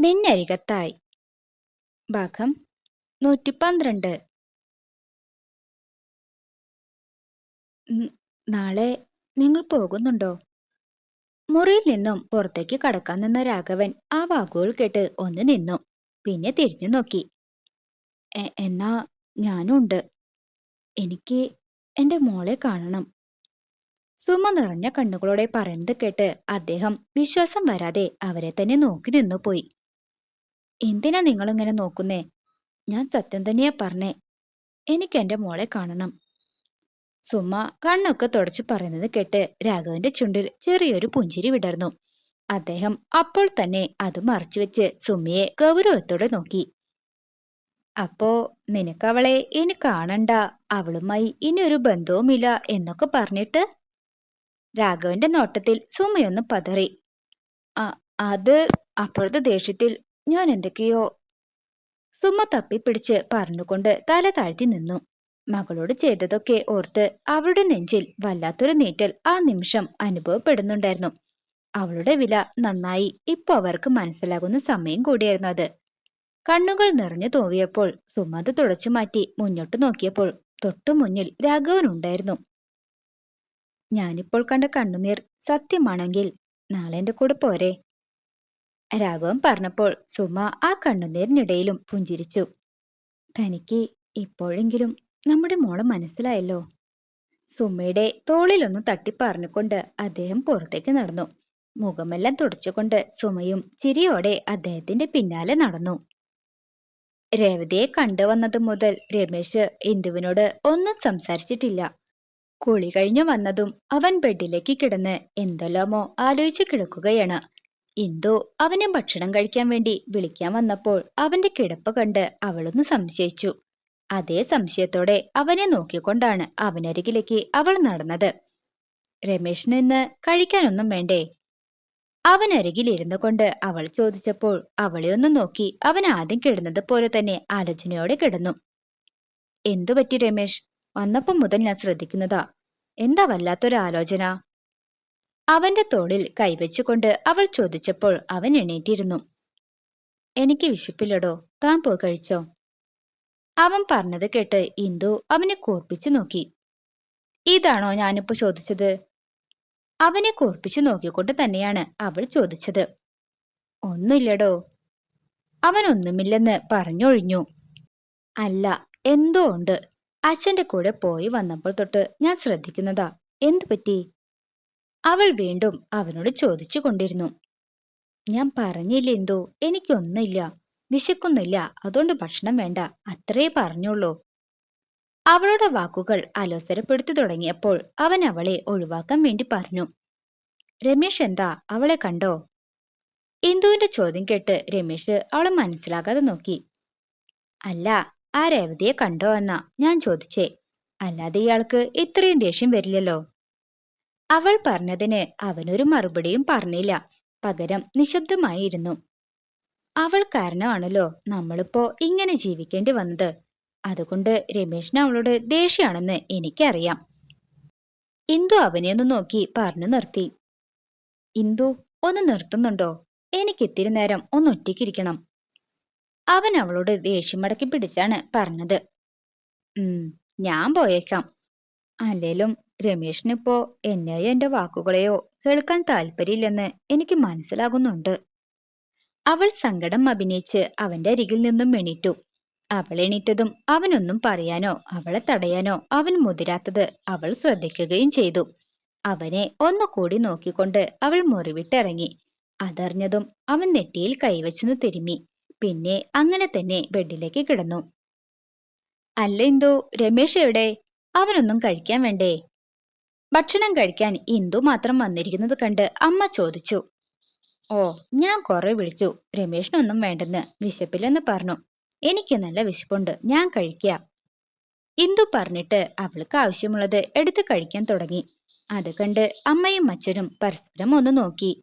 നിന്നരികത്തായി. ഭാഗം നൂറ്റി പന്ത്രണ്ട് നാളെ നിങ്ങൾ പോകുന്നുണ്ടോ? മുറിയിൽ നിന്നും പുറത്തേക്ക് കടക്കാൻ നിന്ന രാഘവൻ ആ വാക്കുകൾ കേട്ട് ഒന്ന് നിന്നു പിന്നെ തിരിഞ്ഞു നോക്കി. "എ- എന്നാ ഞാനുണ്ട്. എനിക്ക് എന്റെ മോളെ കാണണം. സുമ നിറഞ്ഞ കണ്ണുകളോടെ പറയുന്നത് കേട്ട് അദ്ദേഹം വിശ്വാസം വരാതെ അവരെ തന്നെ നോക്കി നിന്നു പോയി എന്തിനാ നിങ്ങളിങ്ങനെ നോക്കുന്നേ? ഞാൻ സത്യം തന്നെയാ പറഞ്ഞേ. എനിക്ക് എന്റെ മോളെ കാണണം. സുമ കണ്ണൊക്കെ തുടച്ചു പറയുന്നത് കേട്ട് രാഘവന്റെ ചുണ്ടിൽ ചെറിയൊരു പുഞ്ചിരി വിടർന്നു. അദ്ദേഹം അപ്പോൾ തന്നെ അത് മറച്ചുവെച്ച് സുമയെ ഗൗരവത്തോടെ നോക്കി. അപ്പോ നിനക്കവളെ ഇനി കാണണ്ട. അവളുമായി ഇനി ഒരു ബന്ധവുമില്ല എന്നൊക്കെ പറഞ്ഞിട്ട് രാഘവന്റെ നോട്ടത്തിൽ സുമയൊന്ന് പതറി. "അ- അത് അപ്പോഴത്തെ ദേഷ്യത്തിൽ ഞാൻ എന്തൊക്കെയോ സുമ തപ്പിപ്പിടിച്ച് പറഞ്ഞുകൊണ്ട് തല താഴ്ത്തി നിന്നു. മകളോട് ചെയ്തതൊക്കെ ഓർത്ത് അവളുടെ നെഞ്ചിൽ വല്ലാത്തൊരു നീറ്റൽ ആ നിമിഷം അനുഭവപ്പെടുന്നുണ്ടായിരുന്നു. അവളുടെ വില നന്നായി ഇപ്പൊ അവർക്ക് മനസ്സിലാകുന്ന സമയം കൂടിയായിരുന്നു അത്. കണ്ണുകൾ നിറഞ്ഞു തോവിയപ്പോൾ സുമ അത് തുടച്ചു മാറ്റി മുന്നോട്ട് നോക്കിയപ്പോൾ തൊട്ടു മുന്നിൽ രാഘവൻ ഉണ്ടായിരുന്നു. ഞാനിപ്പോൾ കണ്ട കണ്ണുനീർ സത്യമാണെങ്കിൽ നാളെ എന്റെ കൂടെ പോരെ. രാഘവൻ പറഞ്ഞപ്പോൾ സുമ ആ കണ്ണുനീരിനിടയിലും പുഞ്ചിരിച്ചു. തനിക്ക് ഇപ്പോഴെങ്കിലും നമ്മുടെ മോളെ മനസ്സിലായല്ലോ? സുമയുടെ തോളിലൊന്ന് തട്ടിപ്പറഞ്ഞുകൊണ്ട് അദ്ദേഹം പുറത്തേക്ക് നടന്നു. മുഖമെല്ലാം തുടച്ചുകൊണ്ട് സുമയും ചിരിയോടെ അദ്ദേഹത്തിന്റെ പിന്നാലെ നടന്നു. രേവതിയെ കണ്ടുവന്നത് മുതൽ രമേശ് ഇന്ദുവിനോട് ഒന്നും സംസാരിച്ചിട്ടില്ല. കുളി കഴിഞ്ഞു വന്നതും അവൻ ബെഡിലേക്ക് കിടന്ന് എന്തെല്ലാമോ ആലോചിച്ചു കിടക്കുകയാണ്. ഇന്ദു അവനെ ഭക്ഷണം കഴിക്കാൻ വേണ്ടി വിളിക്കാൻ വന്നപ്പോൾ അവന്റെ കിടപ്പ് കണ്ട് അവളൊന്ന് സംശയിച്ചു. അതേ സംശയത്തോടെ അവനെ നോക്കിക്കൊണ്ടാണ് അവനരികിലേക്ക് അവൾ നടന്നത്. രമേഷിന് ഇന്ന് കഴിക്കാനൊന്നും വേണ്ടേ? അവനരികിലിരുന്നു കൊണ്ട് അവൾ ചോദിച്ചപ്പോൾ അവളെ ഒന്ന് നോക്കി അവൻ ആദ്യം കിടന്നത് പോലെ തന്നെ ആലോചനയോടെ കിടന്നു. എന്തു പറ്റി രമേഷ് വന്നപ്പം മുതൽ ഞാൻ ശ്രദ്ധിക്കുന്നതാ. എന്താ വല്ലാത്തൊരു ആലോചന? അവന്റെ തോളിൽ കൈവച്ചുകൊണ്ട് അവൾ ചോദിച്ചപ്പോൾ അവൻ എണീറ്റിരുന്നു. എനിക്ക് വിശപ്പില്ലടോ താൻ പോയി കഴിച്ചോ? അവൻ പറഞ്ഞത് കേട്ട് ഇന്ദു അവനെ കൂർപ്പിച്ചു നോക്കി. ഇതാണോ ഞാനിപ്പോ ചോദിച്ചത്? അവനെ കൂർപ്പിച്ചു നോക്കിക്കൊണ്ട് തന്നെയാണ് അവൾ ചോദിച്ചത്. ഒന്നുമില്ലടോ. അവൻ ഒന്നുമില്ലെന്ന് പറഞ്ഞൊഴിഞ്ഞു. അല്ല എന്തോ ഉണ്ട്? അച്ഛന്റെ കൂടെ പോയി വന്നപ്പോൾ തൊട്ട് ഞാൻ ശ്രദ്ധിക്കുന്നതാ. എന്തു പറ്റി? അവൾ വീണ്ടും അവനോട് ചോദിച്ചു കൊണ്ടിരുന്നു. ഞാൻ പറഞ്ഞില്ല എന്തോ? എനിക്കൊന്നുമില്ല. വിശക്കുന്നില്ല. അതുകൊണ്ട് ഭക്ഷണം വേണ്ട. അത്രേ പറഞ്ഞുള്ളൂ. അവളുടെ വാക്കുകൾ അലോസരപ്പെടുത്തു തുടങ്ങിയപ്പോൾ അവൻ അവളെ ഒഴിവാക്കാൻ വേണ്ടി പറഞ്ഞു. രമേശ് എന്താ? അവളെ കണ്ടോ? ഇന്ദുവിന്റെ ചോദ്യം കേട്ട് രമേശ് അവളെ മനസ്സിലാകാതെ നോക്കി. അല്ല ആ രേവതിയെ കണ്ടോ എന്നാ ഞാൻ ചോദിച്ചേ. അല്ലാതെ ഇയാൾക്ക് ഇത്രയും ദേഷ്യം വരില്ലല്ലോ. അവൾ പറഞ്ഞതിന് അവനൊരു മറുപടിയും പറഞ്ഞില്ല. പകരം നിശബ്ദമായിരുന്നു. അവൾ കാരണമാണല്ലോ നമ്മളിപ്പോ ഇങ്ങനെ ജീവിക്കേണ്ടി വന്നത്. അതുകൊണ്ട് രമേഷിന് അവളോട് ദേഷ്യാണെന്ന് എനിക്കറിയാം. ഇന്ദു അവനെ ഒന്ന് നോക്കി പറഞ്ഞു നിർത്തി. ഇന്ദു ഒന്ന് നിർത്തുന്നുണ്ടോ? എനിക്ക് ഇത്തിരി നേരം ഒന്ന് ഒറ്റയ്ക്കിരിക്കണം. അവൻ അവളോട് ദേഷ്യം മടക്കി പിടിച്ചാണ് പറഞ്ഞത്. ഉം ഞാൻ പോയേക്കാം. അല്ലേലും രമേശിനിപ്പോ എന്നെയോ എന്റെ വാക്കുകളെയോ കേൾക്കാൻ താല്പര്യമില്ലെന്ന് എനിക്ക് മനസ്സിലാകുന്നുണ്ട്. അവൾ സങ്കടം അഭിനയിച്ച് അവന്റെ അരികിൽ നിന്നും എണീറ്റു. അവൾ എണീറ്റതും അവനൊന്നും പറയാനോ അവളെ തടയാനോ അവൻ മുതിരാത്തത് അവൾ ശ്രദ്ധിക്കുകയും ചെയ്തു. അവനെ ഒന്നുകൂടി നോക്കിക്കൊണ്ട് അവൾ മുറിവിട്ടിറങ്ങി. അതറിഞ്ഞതും അവൻ നെറ്റിയിൽ കൈവച്ചെന്ന് തിരുമ്മി. പിന്നെ അങ്ങനെ തന്നെ ബെഡിലേക്ക് കിടന്നു. അല്ല എന്തോ രമേശ് എവിടെ? അവനൊന്നും കഴിക്കാൻ വേണ്ടേ? ഭക്ഷണം കഴിക്കാൻ ഇന്ദു മാത്രം വന്നിരിക്കുന്നത് കണ്ട് അമ്മ ചോദിച്ചു. ഓ ഞാൻ കുറെ വിളിച്ചു. രമേഷിനൊന്നും വേണ്ടെന്ന് വിശപ്പില്ലെന്ന് പറഞ്ഞു. എനിക്ക് നല്ല വിശപ്പുണ്ട്. ഞാൻ കഴിക്കാം. ഇന്ദു പറഞ്ഞിട്ട് അവൾക്ക് ആവശ്യമുള്ളത് എടുത്ത് കഴിക്കാൻ തുടങ്ങി. അത് കണ്ട് അമ്മയും അച്ഛനും പരസ്പരം ഒന്ന് നോക്കി.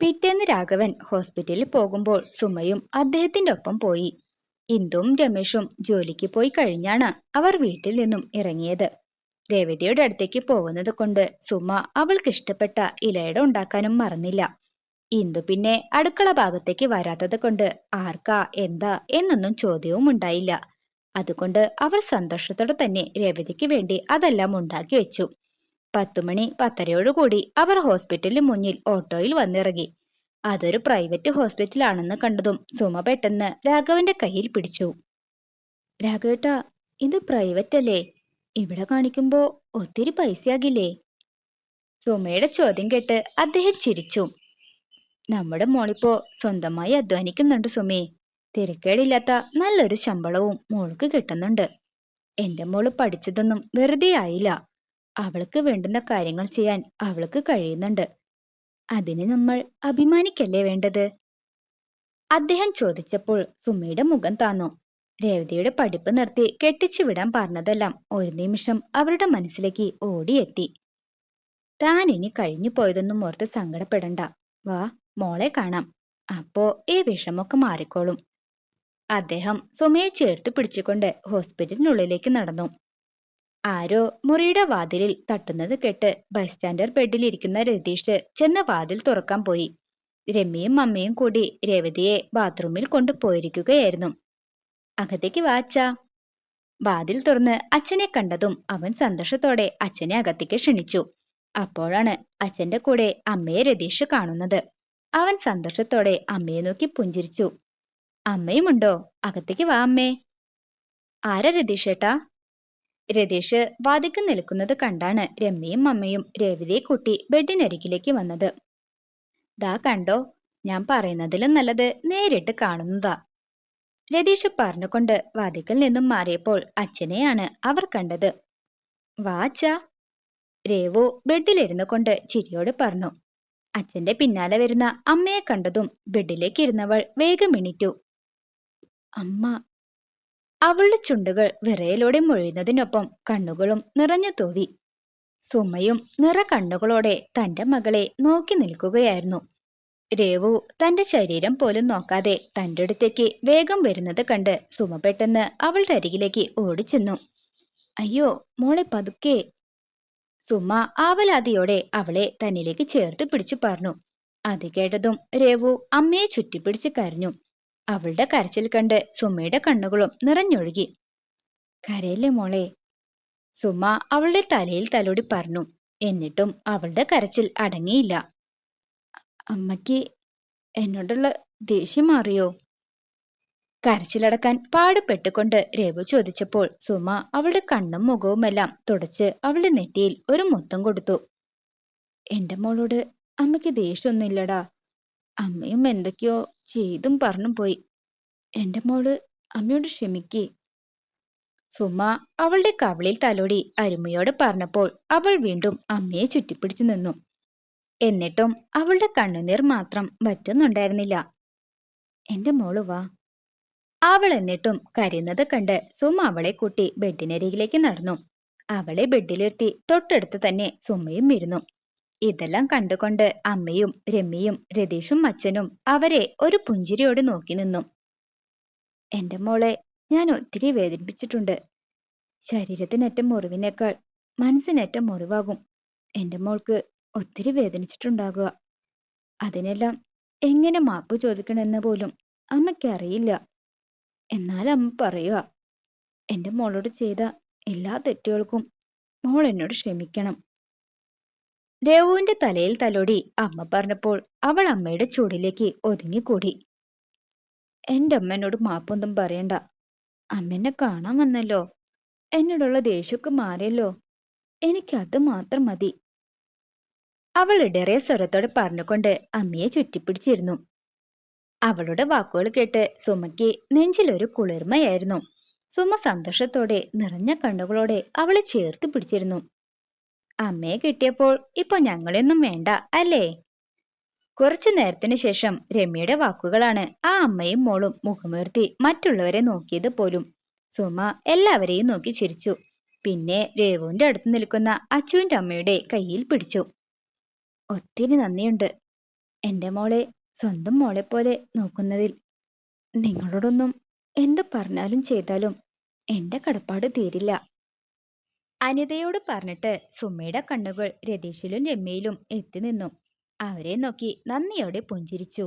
പിറ്റേന്ന് രാഘവൻ ഹോസ്പിറ്റലിൽ പോകുമ്പോൾ സുമയും അദ്ദേഹത്തിന്റെ ഒപ്പം പോയി. ഇന്ദുവും രമേഷും ജോലിക്ക് പോയി കഴിഞ്ഞാണ് അവർ വീട്ടിൽ നിന്നും ഇറങ്ങിയത്. രേവതിയുടെ അടുത്തേക്ക് പോകുന്നത് കൊണ്ട് സുമ അവൾക്ക് ഇഷ്ടപ്പെട്ട ഇലയുടെ ഉണ്ടാക്കാനും മറന്നില്ല. ഇന്ദു പിന്നെ അടുക്കള ഭാഗത്തേക്ക് വരാത്തത് കൊണ്ട് ആർക്കാ എന്താ എന്നൊന്നും ചോദ്യവും ഉണ്ടായില്ല. അതുകൊണ്ട് അവർ സന്തോഷത്തോടെ തന്നെ രേവതിക്ക് വേണ്ടി അതെല്ലാം ഉണ്ടാക്കി വെച്ചു. പത്തുമണി പത്തരയോടുകൂടി അവർ ഹോസ്പിറ്റലിന് മുന്നിൽ ഓട്ടോയിൽ വന്നിറങ്ങി. അതൊരു പ്രൈവറ്റ് ഹോസ്പിറ്റലാണെന്ന് കണ്ടതും സുമ പെട്ടെന്ന് രാഘവന്റെ കയ്യിൽ പിടിച്ചു. രാഘവേട്ട ഇത് പ്രൈവറ്റ് അല്ലേ ഇവിടെ കാണിക്കുമ്പോ ഒത്തിരി പൈസയാകില്ലേ? സുമയുടെ ചോദ്യം കേട്ട് അദ്ദേഹം ചിരിച്ചു. നമ്മുടെ മോളിപ്പോ സ്വന്തമായി അധ്വാനിക്കുന്നുണ്ട് സുമേ. തിരക്കേടില്ലാത്ത നല്ലൊരു ശമ്പളവും മോൾക്ക് കിട്ടുന്നുണ്ട്. എന്റെ മോൾ പഠിച്ചതൊന്നും വെറുതെ ആയില്ല. അവൾക്ക് വേണ്ടുന്ന കാര്യങ്ങൾ ചെയ്യാൻ അവൾക്ക് കഴിയുന്നുണ്ട്. അതിന് നമ്മൾ അഭിമാനിക്കല്ലേ വേണ്ടത്? അദ്ദേഹം ചോദിച്ചപ്പോൾ സുമയുടെ മുഖം താന്നു. രേവതിയുടെ പഠിപ്പ് നിർത്തി കെട്ടിച്ചു വിടാൻ പറഞ്ഞതെല്ലാം ഒരു നിമിഷം അവരുടെ മനസ്സിലേക്ക് ഓടിയെത്തി. താൻ ഇനി കഴിഞ്ഞു പോയതൊന്നും ഓർത്ത് സങ്കടപ്പെടണ്ട. വാ മോളെ കാണാം. അപ്പോ ഈ വിഷമൊക്കെ മാറിക്കോളും. അദ്ദേഹം സുമയെ ചേർത്ത് പിടിച്ചുകൊണ്ട് ഹോസ്പിറ്റലിനുള്ളിലേക്ക് നടന്നു. ആരോ മുറിയുടെ വാതിലിൽ തട്ടുന്നത് കേട്ട് ബസ് ബൈസ്റ്റാൻഡർ ബെഡിലിരിക്കുന്ന രതീഷ് ചെന്ന് വാതിൽ തുറക്കാൻ പോയി. രമ്യയും അമ്മയും കൂടി രേവതിയെ ബാത്റൂമിൽ കൊണ്ടുപോയിരിക്കുകയായിരുന്നു. അകത്തേക്ക് വാച്ച വാതിൽ തുറന്ന് അച്ഛനെ കണ്ടതും അവൻ സന്തോഷത്തോടെ അച്ഛനെ അകത്തേക്ക് ക്ഷണിച്ചു. അപ്പോഴാണ് അച്ഛന്റെ കൂടെ അമ്മയെ രതീഷ് കാണുന്നത്. അവൻ സന്തോഷത്തോടെ അമ്മയെ നോക്കി പുഞ്ചിരിച്ചു. അമ്മയുമുണ്ടോ? അകത്തേക്ക് വാ അമ്മേ. ആരാ രതീഷേട്ടാ രതീഷ് വാതിക്ക് നിൽക്കുന്നത് കണ്ടാണ് രമ്യയും അമ്മയും രേവതിയെ കൂട്ടി ബെഡിനരികിലേക്ക് വന്നത്. ദാ കണ്ടോ ഞാൻ പറയുന്നതിലും നല്ലത് നേരിട്ട് കാണുന്നതാ. രതീഷ് പറഞ്ഞുകൊണ്ട് വാതിക്കൽ നിന്നും മാറിയപ്പോൾ അച്ഛനെയാണ് അവർ കണ്ടത്. വാച്ച രേവു ബെഡിലിരുന്നു കൊണ്ട് ചിരിയോട് പറഞ്ഞു. അച്ഛന്റെ പിന്നാലെ വരുന്ന അമ്മയെ കണ്ടതും ബെഡിലേക്ക് ഇരുന്നവൾ വേഗം എണീറ്റു. അമ്മ. അവളുടെ ചുണ്ടുകൾ വിറയിലൂടെ മൊഴിയുന്നതിനൊപ്പം കണ്ണുകളും നിറഞ്ഞു തോവി. സുമയും നിറ കണ്ണുകളോടെ തന്റെ മകളെ നോക്കി നിൽക്കുകയായിരുന്നു. രേവു തന്റെ ശരീരം പോലും നോക്കാതെ തന്റെ അടുത്തേക്ക് വേഗം വരുന്നത് കണ്ട് സുമ പെട്ടെന്ന് അവളുടെ അരികിലേക്ക് ഓടിച്ചെന്നു. അയ്യോ മോളെ പതുക്കേ. സുമ ആവലാതിയോടെ അവളെ തന്നിലേക്ക് ചേർത്ത് പിടിച്ചു പറഞ്ഞു അത് കേട്ടതും രേവു അമ്മയെ ചുറ്റിപ്പിടിച്ച് കരഞ്ഞു. അവളുടെ കരച്ചിൽ കണ്ട് സുമയുടെ കണ്ണുകളും നിറഞ്ഞൊഴുകി. കരയില്ലേ മോളെ? സുമ അവളുടെ തലയിൽ തലോടി പറഞ്ഞു എന്നിട്ടും അവളുടെ കരച്ചിൽ അടങ്ങിയില്ല. അമ്മയ്ക്ക് എന്നോടുള്ള ദേഷ്യം മാറിയോ? കരച്ചിലടക്കാൻ പാടുപെട്ടുകൊണ്ട് രേവു ചോദിച്ചപ്പോൾ സുമ അവളുടെ കണ്ണും മുഖവുമെല്ലാം തുടച്ച് അവളുടെ നെറ്റിയിൽ ഒരു മുത്തം കൊടുത്തു. എന്റെ മോളോട് അമ്മയ്ക്ക് ദേഷ്യമൊന്നുമില്ലടാ. അമ്മയും എന്തൊക്കെയോ ചെയ്തും പറഞ്ഞും പോയി. എന്റെ മോൾ അമ്മയോട് ക്ഷമിക്ക്. സുമ അവളുടെ കവളിൽ തലോടി അരുമയോട് പറഞ്ഞപ്പോൾ അവൾ വീണ്ടും അമ്മയെ ചുറ്റിപ്പിടിച്ചു നിന്നു. എന്നിട്ടും അവളുടെ കണ്ണുനീർ മാത്രം വറ്റുന്നുണ്ടായിരുന്നില്ല. എന്റെ മോൾ വാ. അവൾ എന്നിട്ടും കരയുന്നത് കണ്ട് സുമ അവളെ കൂട്ടി ബെഡിനരികിലേക്ക് നടന്നു. അവളെ ബെഡിലിരുത്തി തൊട്ടടുത്ത് തന്നെ സുമയും ഇരുന്നു. ഇതെല്ലാം കണ്ടുകൊണ്ട് അമ്മയും രമ്യയും രതീഷും അച്ഛനും അവരെ ഒരു പുഞ്ചിരിയോട് നോക്കി നിന്നു. എന്റെ മോളെ ഞാൻ ഒത്തിരി വേദനിപ്പിച്ചിട്ടുണ്ട്. ശരീരത്തിനേറ്റ മുറിവിനേക്കാൾ മനസ്സിനേറ്റ മുറിവാകും. എന്റെ മോൾക്ക് ഒത്തിരി വേദനിച്ചിട്ടുണ്ടാകുക. അതിനെല്ലാം എങ്ങനെ മാപ്പ് ചോദിക്കണമെന്ന് പോലും അമ്മയ്ക്ക് അറിയില്ല. എന്നാൽ അമ്മ പറയുക എന്റെ മോളോട് ചെയ്ത എല്ലാ തെറ്റുകൾക്കും മോൾ എന്നോട് ക്ഷമിക്കണം. രഘുവിന്റെ തലയിൽ തലോടി അമ്മ പറഞ്ഞപ്പോൾ അവൾ അമ്മയുടെ ചൂടിലേക്ക് ഒതുങ്ങിക്കൂടി. എന്റെ അമ്മ മാപ്പൊന്നും പറയണ്ട. അമ്മ കാണാൻ വന്നല്ലോ. എന്നോടുള്ള ദേഷ്യമൊക്കെ മാറിയല്ലോ. എനിക്കത് മാത്രം മതി. അവൾ ഇടറിയ സ്വരത്തോടെ പറഞ്ഞുകൊണ്ട് അമ്മയെ ചുറ്റിപ്പിടിച്ചിരുന്നു. അവളുടെ വാക്കുകൾ കേട്ട് സുമയ്ക്ക് നെഞ്ചിലൊരു കുളിർമയായിരുന്നു. സുമ സന്തോഷത്തോടെ നിറഞ്ഞ കണ്ണുകളോടെ അവളെ ചേർത്ത് പിടിച്ചിരുന്നു. അമ്മയെ കിട്ടിയപ്പോൾ ഇപ്പൊ ഞങ്ങളെയൊന്നും വേണ്ട അല്ലേ? കുറച്ചു നേരത്തിന് ശേഷം രമ്യയുടെ വാക്കുകളാണ് ആ അമ്മയും മോളും മുഖമുയർത്തി മറ്റുള്ളവരെ നോക്കിയത് പോലും. സുമ എല്ലാവരെയും നോക്കി ചിരിച്ചു. പിന്നെ രേവുവിന്റെ അടുത്ത് നിൽക്കുന്ന അച്ചുവിന്റെ അമ്മയുടെ കയ്യിൽ പിടിച്ചു. ഒത്തിരി നന്ദിയുണ്ട്. എന്റെ മോളെ സ്വന്തം മോളെ പോലെ നോക്കുന്നതിൽ. നിങ്ങളോടൊന്നും എന്ത് പറഞ്ഞാലും ചെയ്താലും എന്റെ കടപ്പാട് തീരില്ല. അനിതയോട് പറഞ്ഞിട്ട് സുമയുടെ കണ്ണുകൾ രതീഷിലും രമ്യയിലും എത്തി നിന്നു. അവരെ നോക്കി നന്ദിയോടെ പുഞ്ചിരിച്ചു.